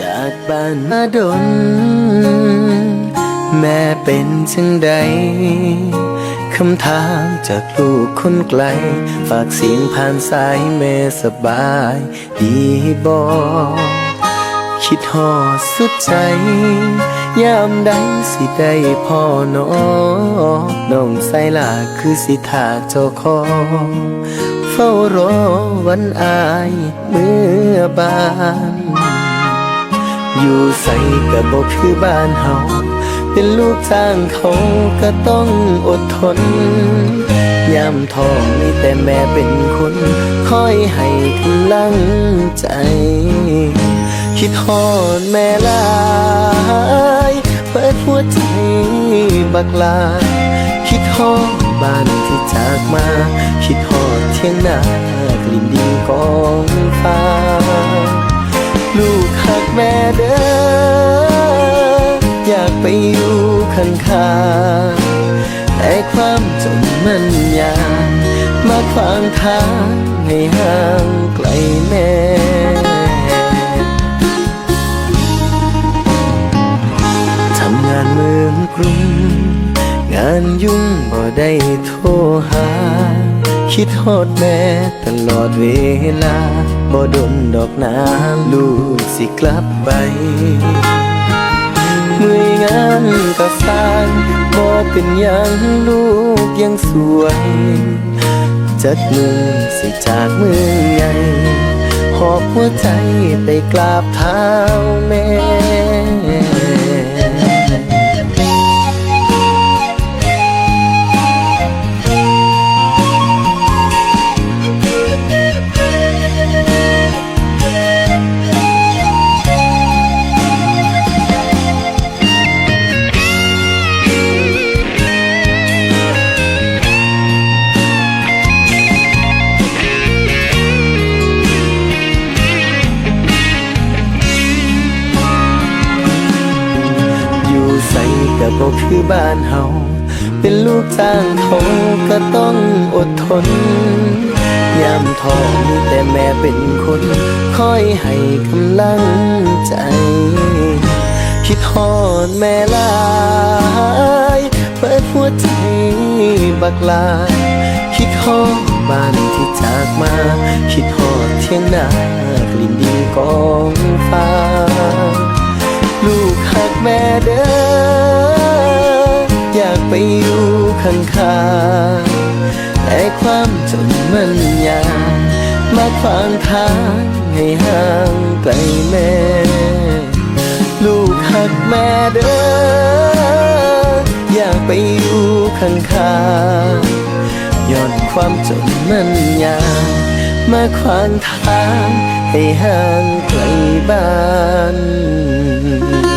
จากบ้านมาดน แม่เป็นจังใดคำถามจากลูกคนไกล ฝากเสียงผ่านสายแม่สบาย ดีบอคิดหอสุดใจยามใดสิได้พ่อน้องน้องใส่ลาคือสิทาเจ้าขอเฝ้ารอวันอายเมื่อบาน อยู่ใส่กับบกคือบ้านเฮาเป็นลูกจ้างเขาก็ต้องอดทนยามท้องมีแต่แม่เป็นคนคอยให้กำลังใจ คิดฮอดแม่ลายเปิดหัวใจบักลา คิดฮอดบ้านที่จากมา คิดฮอดเที่ยงนากลิ่นดินกองฟ้า แม่เด้ออยากไปอยู่ข้างข้าแต่ความจนมันยากมาขวางทางให้ห่างไกลแม่ทำงานเมืองกรุง งานยุ่งบ่ได้โทรหา คิดฮอดแม่ตลอดเวลาบ่ดนดอกน้ำลูกสิกลับไปเมื่อยงานก็สร้างบ่เป็นยังลูกยังสวย จักมือสิจากมืองใหญ่หอบหัวใจไปกราบเท้าแม่ กับบ่คือบ้านเฮาเป็นลูกจ้างเขาก็ต้องอดทนยามท้องมีแต่แม่เป็นคนคอยให้กำลังใจ คิดฮอดแม่ลายเปิดหัวใจบักลาคิดฮอดบ้านที่จากมา คิดฮอดเที่ยงนากลิ่นดินกองฟ้า ลูกหักแม่เด้อ อยากไปอยู่ข้างข้างๆแต่ความจนมันยากมาขวางทางให้ห่างไกลแม่ ลูกหักแม่เด้ออยากไปอยู่ข้างข้างๆย้อนความจนมันยากมาขวางทางให้ห่างไกลบ้าน